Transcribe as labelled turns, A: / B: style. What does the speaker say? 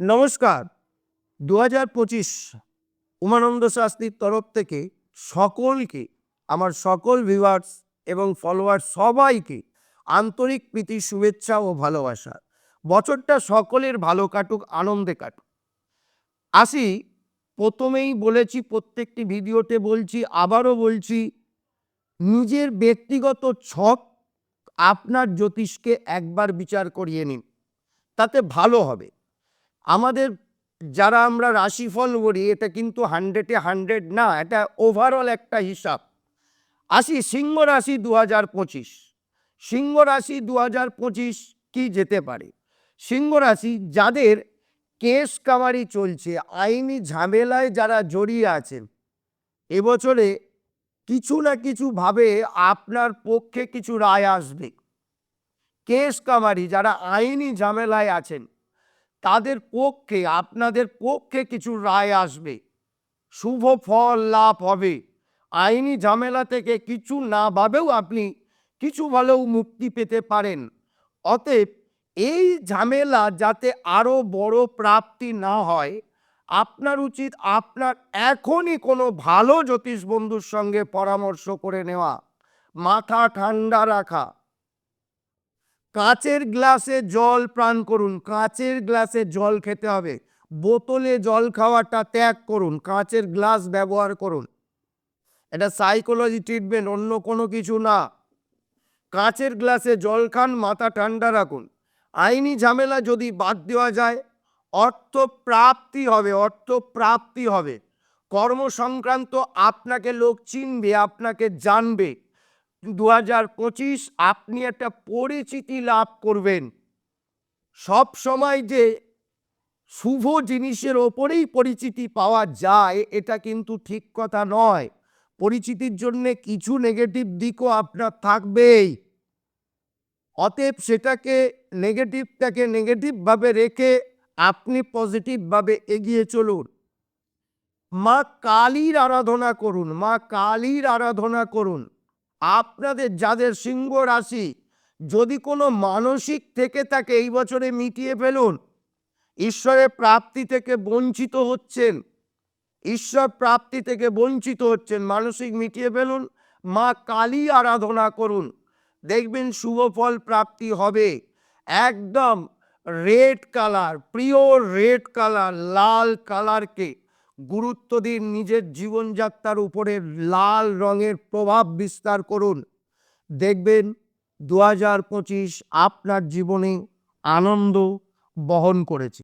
A: নমস্কার। দু হাজার পঁচিশ উমানন্দ শাস্ত্রীর তরফ থেকে সকলকে, আমার সকল ভিউয়ার্স এবং ফলোয়ার সবাইকে আন্তরিক প্রীতি শুভেচ্ছা ও ভালোবাসা। বছরটা সকলের ভালো কাটুক, আনন্দে কাটুক। আসি, প্রথমেই বলেছি, প্রত্যেকটি ভিডিওতে বলছি, আবারও বলছি, নিজের ব্যক্তিগত ছক আপনার জ্যোতিষকে একবার বিচার করিয়ে নিন। তাতে ভালো হবে। আমাদের যারা আমরা রাশিফল করি, এটা কিন্তু হান্ড্রেডে হান্ড্রেড না, এটা ওভারঅল একটা হিসাব। আসি সিংহ রাশি দু হাজার পঁচিশ। সিংহ রাশি দু হাজার পঁচিশ কি যেতে পারে? সিংহ রাশি যাদের কেস কামারি চলছে, আইনি ঝামেলায় যারা জড়িয়ে আছেন এবছরে কিছু না কিছু ভাবে আপনার পক্ষে কিছু রায় আসবে। কেস কামারি যারা আইনি ঝামেলায় আছেন তাদের পক্ষে, আপনাদের পক্ষে কিছু রায় আসবে। শুভ ফল লাভ হবে। আইনি ঝামেলা থেকে কিছু না ভাবেও আপনি কিছু ভালোও মুক্তি পেতে পারেন। অতএব এই ঝামেলা যাতে আরও বড় প্রাপ্তি না হয়, আপনার উচিত আপনার এখনই কোনো ভালো জ্যোতিষ বন্ধুর সঙ্গে পরামর্শ করে নেওয়া। মাথা ঠান্ডা রাখা। কাচের গ্লাসে জল পান করুন, কাচের গ্লাসে জল খেতে হবে। বোতলে জল খাওয়াটা ত্যাগ করুন, কাচের গ্লাস ব্যবহার করুন। এটা সাইকোলজি ট্রিটমেন্ট অন্য কোনো কিছু না। কাচের গ্লাসে জল খান, মাথা ঠান্ডা রাখুন। আইনি ঝামেলা যদি বাদ দেওয়া যায়, অর্থ প্রাপ্তি হবে, অর্থ প্রাপ্তি হবে। কর্ম সংক্রান্ত আপনাকে লোক চিনবে, আপনাকে জানবে। দু হাজার পঁচিশ আপনি একটা পরিচিতি লাভ করবেন। সব সময় যে শুভ জিনিসের ওপরেই পরিচিতি পাওয়া যায়, এটা কিন্তু ঠিক কথা নয়। পরিচিতির জন্য কিছু নেগেটিভ দিকও আপনার থাকবেই। অতএব সেটাকে নেগেটিভটাকে নেগেটিভভাবে রেখে আপনি পজিটিভভাবে এগিয়ে চলুন। মা কালীর আরাধনা করুন, মা কালীর আরাধনা করুন। আপনাদের যাদের সিংহ রাশি, যদি কোনো মানসিক থেকে থাকে এই বছরে মিটিয়ে ফেলুন, ঈশ্বরের প্রাপ্তি থেকে বঞ্চিত হচ্ছেন। ঈশ্বর প্রাপ্তি থেকে বঞ্চিত হচ্ছেন, মানসিক মিটিয়ে ফেলুন, মা কালী আরাধনা করুন। দেখবেন শুভ ফল প্রাপ্তি হবে। একদম রেড কালার প্রিয় রেড কালার, লাল কালারকে গুরুত্ব দিন নিজের জীবনযাত্রার উপরে লাল রঙের প্রভাব বিস্তার করুন। দেখবেন দু হাজার পঁচিশ আপনার জীবনে আনন্দ বহন করেছে।